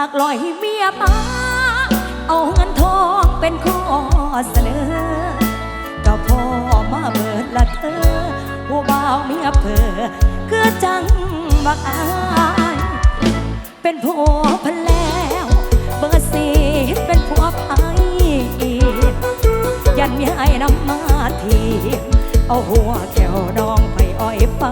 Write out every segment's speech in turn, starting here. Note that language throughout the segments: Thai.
ากลอยเมียมา เอาเงินทองเป็นข้อเสนอ ก็พอมาเบิดละเธอผู้บ่าวเมียเพอเกือจังบักอาย เป็นผัวพันแล้ว เบอร์สีเป็นผัวพายยันยายน้ำมาที เอาหัวแก้วดองไปอ้อยไป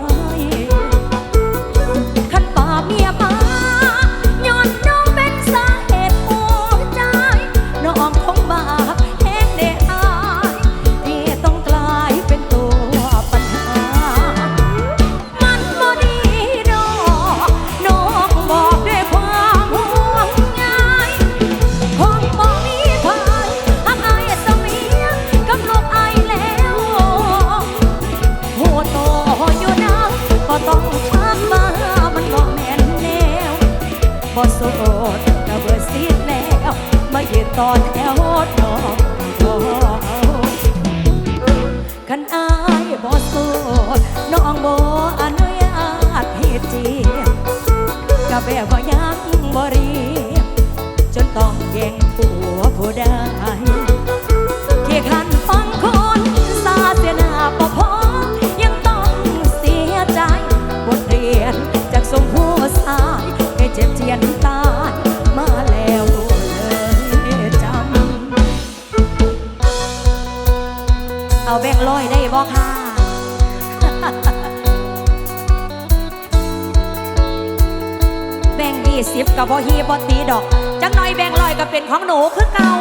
ของหนูคือเก่า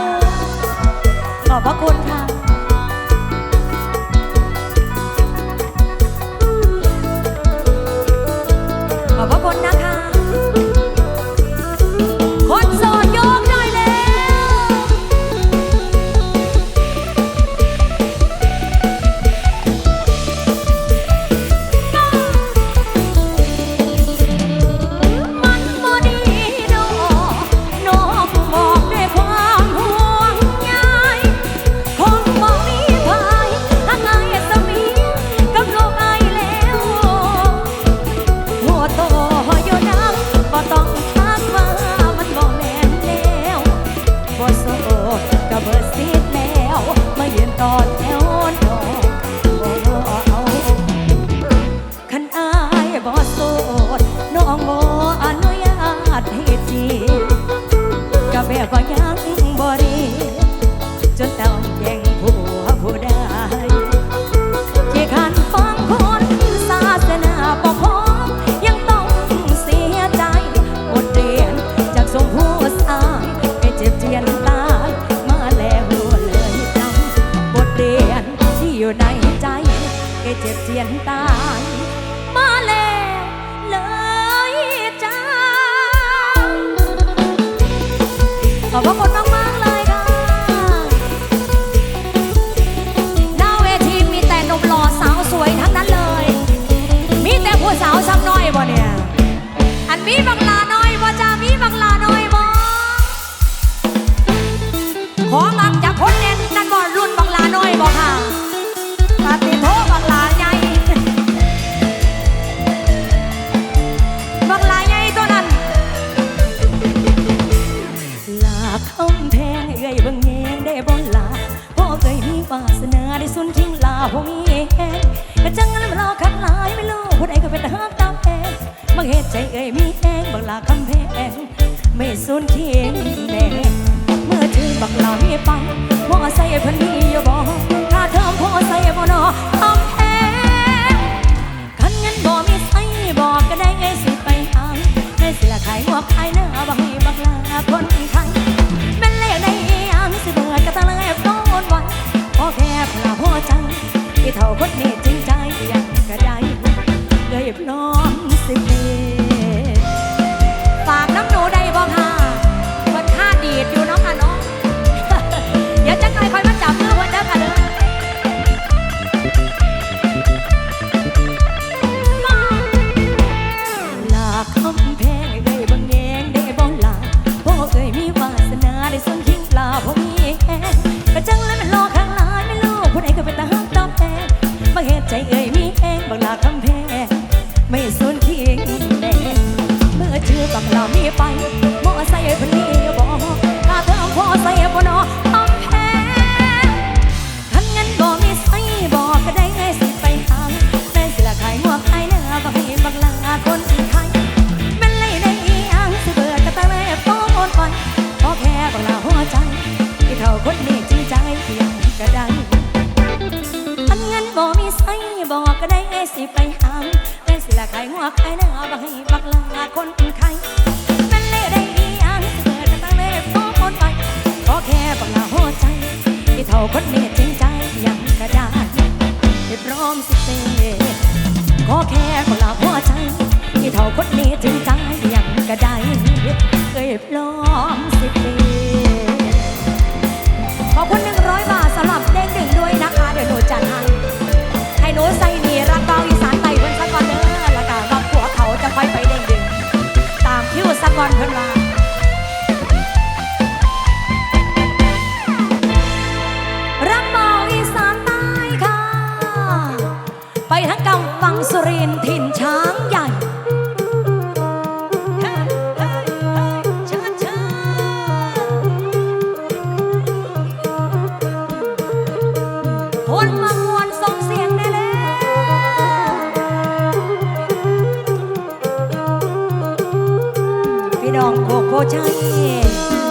ขอบพระคุณค่ะ ป็นเฮิกตาแพงบางเหตุใจเอ่ยมีแองบางลาคำแพงไม่สูญเคียงแน่เมื่อถึงบักลามีปังมอใส่พันนี้อย่าบอกถ้าเธอพอใส่บ่นอคำแพงกันเงินบ่ม่ใส่บอกก็ได้ไงสิไปหาไงสิละขายหัวขายเน้าบางให้บักลาคนไทยแม่เลขในอ่างสิเบิดก็ตะเลยก้อนวันพอแค่พลาพอจังที่เท่าคนนี้จริง บน้องสิบปี กไอ้หน้าบักให้บักลาคนไข้นั่นเลยได้ดีอังเปิดตั้งเลยฟ้องมนไปขอแค่บักลาหัวใจที่เท่าคนเมียจริงใจยังกระดาษไม่พร้อมสิเซขอแค่บักลาหัวใจที่เท่าคนเมียจริงใจยังกระได้เคยปลอม น้องโคกโพชัย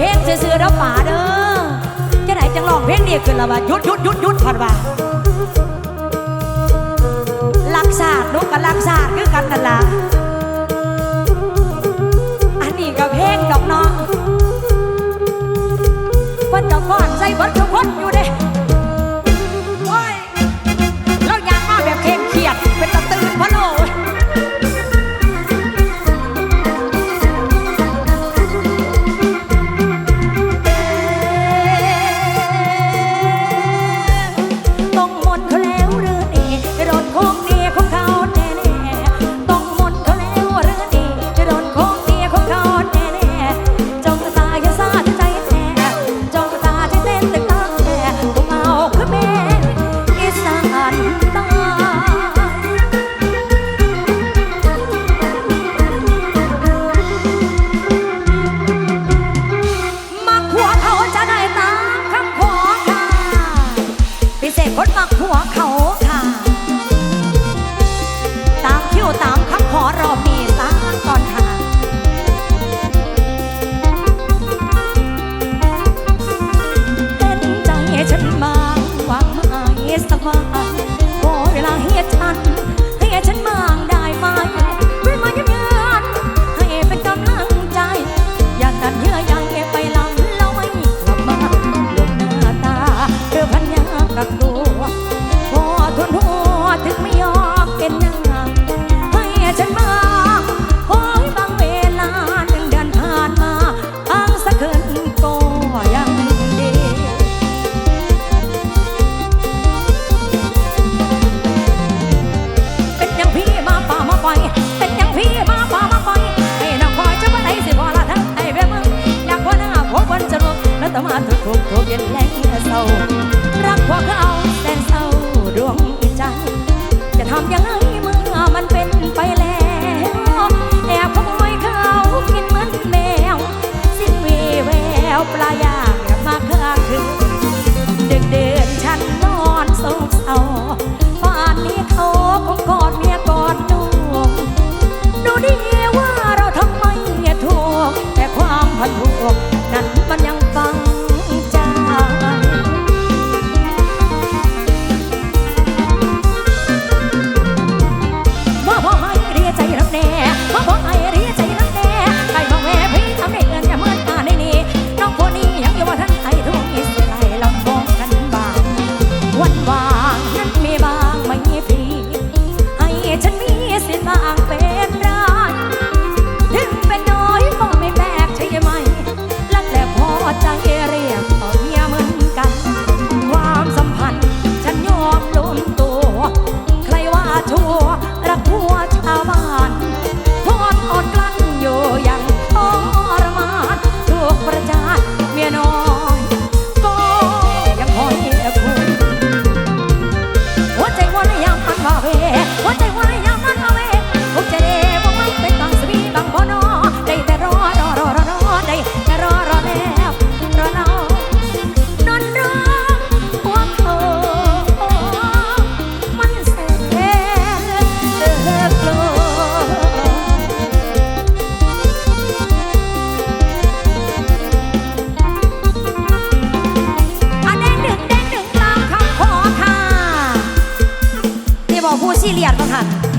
เพลงเสือเสือล้วป่าเด้อจะไหนจังลองเพลงเดียวขึ้นละว่าหยุดหยุดหยุดหยุดพันว่าลักศาสตร์ลูกกับลักศาสคือกันนั่นล่ะอันนี้ก็เพลงดอกน้องคนดอกก้อนใส่บดทุกคนอยู่เด้ ดปรงหัน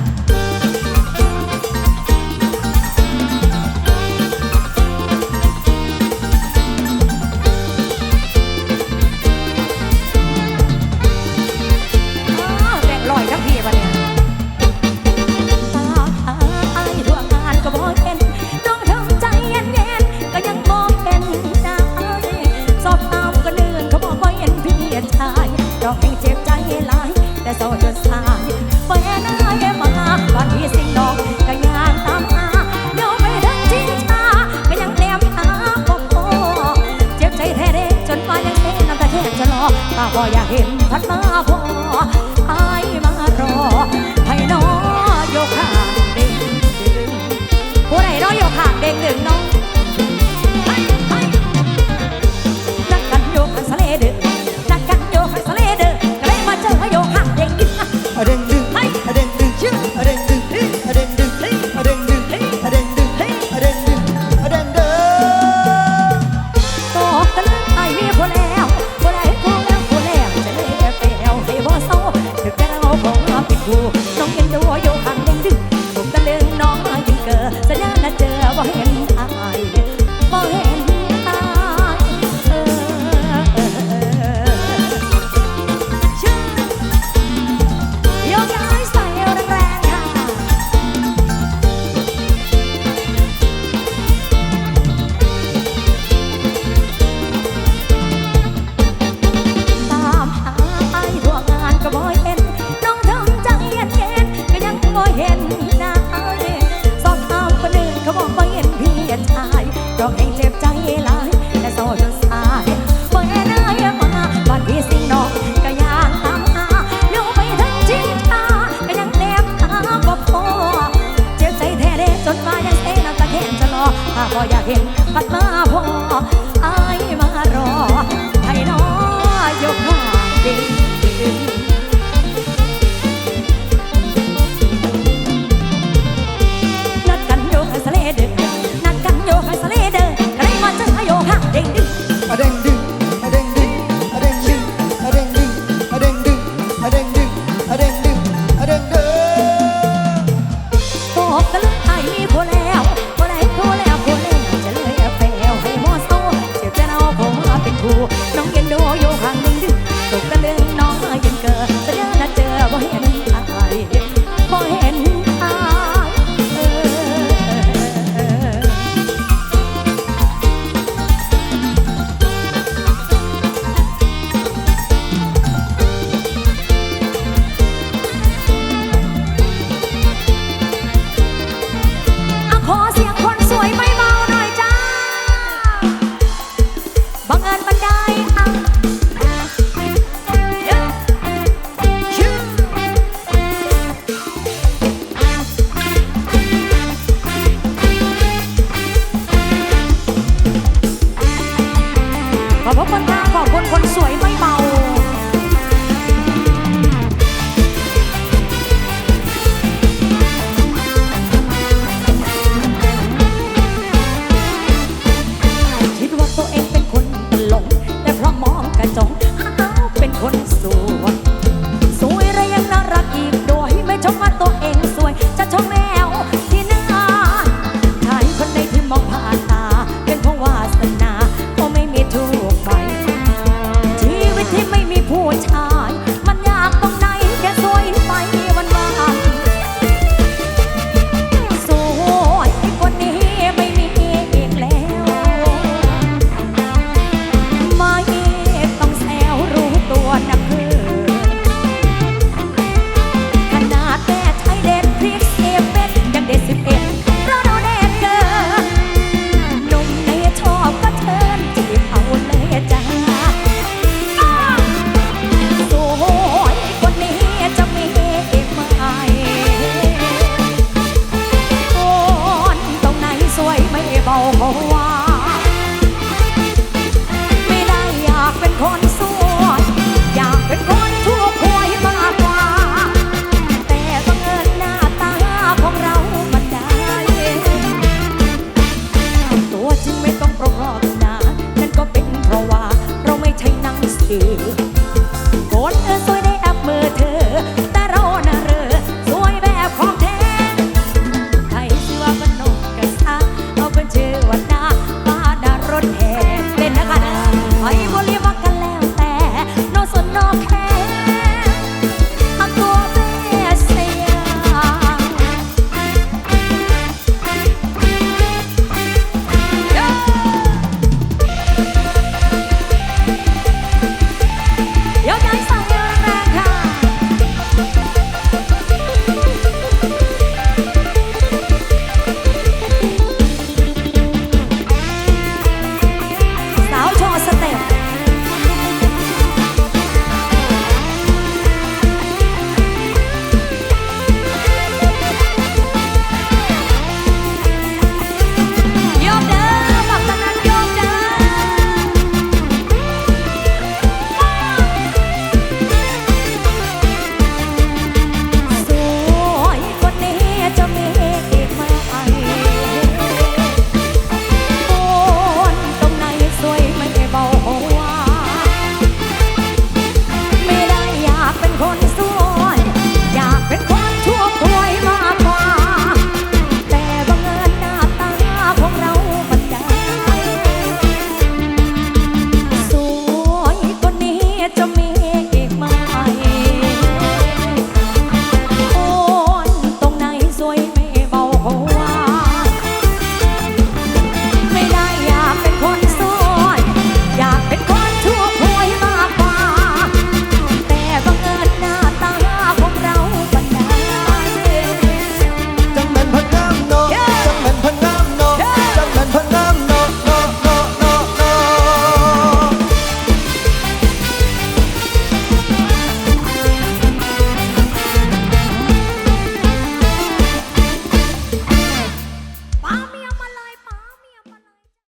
บ่อยากเห็นพัดมาพ